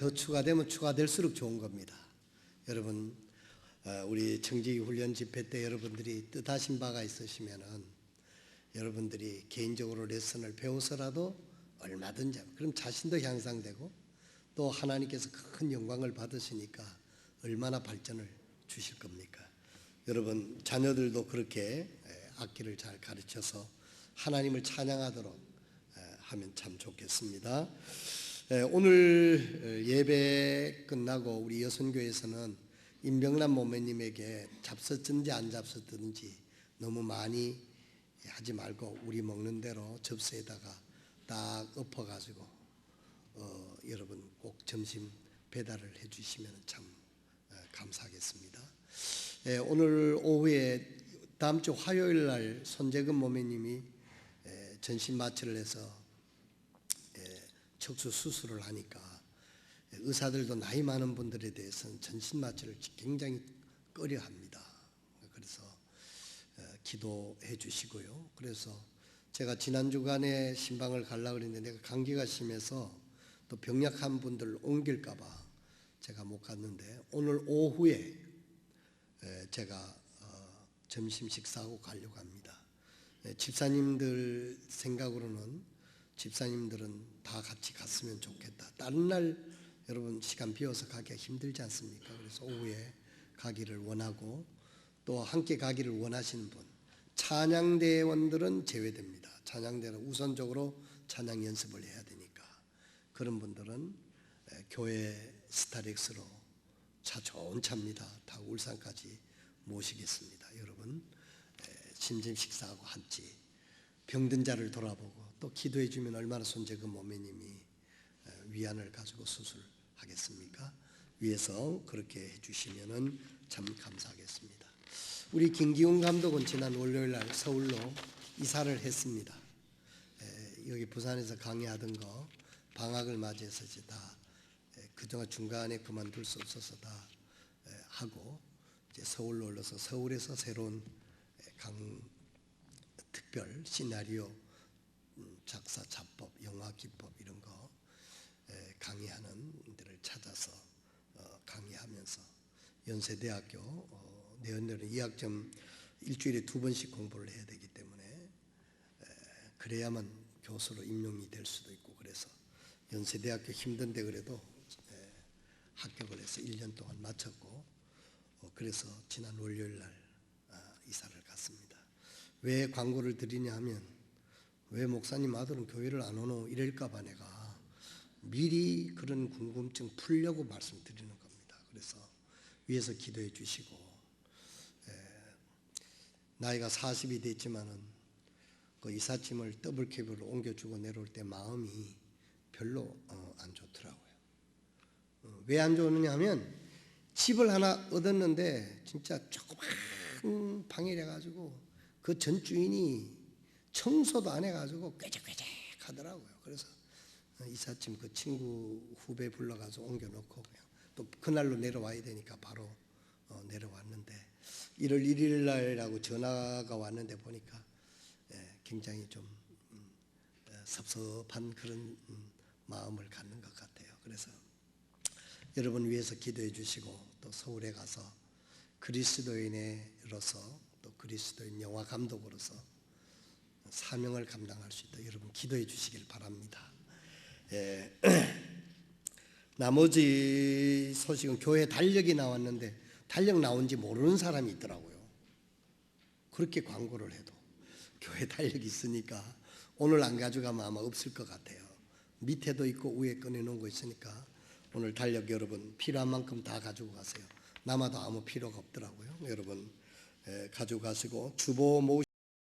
더 추가되면 추가될수록 좋은 겁니다. 여러분 어, 우리 청지기 훈련 집회 때 여러분들이 뜻하신 바가 있으시면은 여러분들이 개인적으로 레슨을 배워서라도 얼마든지 그럼 자신도 향상되고 또 하나님께서 큰 영광을 받으시니까 얼마나 발전을 주실 겁니까? 여러분 자녀들도 그렇게 에, 악기를 잘 가르쳐서 하나님을 찬양하도록 에, 하면 참 좋겠습니다. 에, 오늘 어, 예배 끝나고 우리 여선교에서는 임병남 모매님에게 잡섰든지 안 잡섰든지 너무 많이 하지 말고 우리 먹는 대로 접시에다가 딱 엎어가지고 어, 여러분 꼭 점심 배달을 해주시면 참 어, 감사하겠습니다. 예, 오늘 오후에 다음 주 화요일 날 손재근 모매님이 예, 전신 마취를 해서 예, 척수 수술을 하니까 예, 의사들도 나이 많은 분들에 대해서는 전신 마취를 굉장히 꺼려 합니다. 그래서 어, 기도해 주시고요. 그래서 제가 지난 주간에 신방을 가려고 그랬는데 내가 감기가 심해서 또 병약한 분들을 옮길까봐 제가 못 갔는데 오늘 오후에 에, 제가 어, 점심 식사하고 가려고 합니다. 에, 집사님들 생각으로는 집사님들은 다 같이 갔으면 좋겠다. 다른 날 여러분 시간 비워서 가기가 힘들지 않습니까? 그래서 오후에 가기를 원하고 또 함께 가기를 원하시는 분 찬양대원들은 제외됩니다. 찬양대는 우선적으로 찬양 연습을 해야 되니까 그런 분들은 에, 교회 스타렉스로 차 좋은 차입니다. 다 울산까지 모시겠습니다. 여러분 에, 심심 식사하고 한지 병든 자를 돌아보고 또 기도해 주면 얼마나 손재근 모매님이 에, 위안을 가지고 수술하겠습니까? 위에서 그렇게 해주시면은 참 감사하겠습니다. 우리 김기훈 감독은 지난 월요일 날 서울로 이사를 했습니다. 에, 여기 부산에서 강의하던 거 방학을 맞이해서 이제 다 에, 그동안 중간에 그만둘 수 없어서 다 에, 하고 이제 서울로 올라서 서울에서 새로운 에, 강 특별 시나리오 음, 작사 작법 영화 기법 이런 거 에, 강의하는 데를 찾아서 어, 강의하면서 연세대학교 어, 내년에는 2학점 일주일에 두 번씩 공부를 해야 되기 때문에 에, 그래야만 교수로 임용이 될 수도 있고 그래서 연세대학교 힘든데 그래도 에, 합격을 해서 1년 동안 마쳤고 어, 그래서 지난 월요일 날 아, 이사를 갔습니다. 왜 광고를 드리냐 하면 왜 목사님 아들은 교회를 안 오노 이럴까봐 내가 미리 그런 궁금증 풀려고 말씀드리는 겁니다. 그래서 위에서 기도해 주시고 에, 나이가 40이 됐지만은 그 이삿짐을 더블캡으로 옮겨주고 내려올 때 마음이 별로 어, 안 좋더라고요. 어, 왜안 좋느냐 하면 집을 하나 얻었는데 진짜 조그만 방이래 가지고 그 전 주인이 청소도 안 해가지고 꾀적꾀적 하더라고요. 그래서 어, 이삿짐 그 친구 후배 불러가서 옮겨놓고 그냥 또 그날로 내려와야 되니까 바로 어, 내려왔는데 1월 1일 날이라고 전화가 왔는데 보니까 예, 굉장히 좀 음, 에, 섭섭한 그런 음, 마음을 갖는 것 같아요. 그래서 여러분 위해서 기도해 주시고 또 서울에 가서 그리스도인으로서 또 그리스도인 영화 감독으로서 사명을 감당할 수 있다. 여러분 기도해 주시길 바랍니다. 예. 나머지 소식은 교회 달력이 나왔는데 달력 나온지 모르는 사람이 있더라고요. 그렇게 광고를 해도 교회 달력이 있으니까 오늘 안 가져가면 아마 없을 것 같아요. 밑에도 있고 위에 꺼내놓은 거 있으니까 오늘 달력 여러분 필요한 만큼 다 가지고 가세요. 남아도 아무 필요가 없더라고요. 여러분 에, 가지고 가시고 주보 모으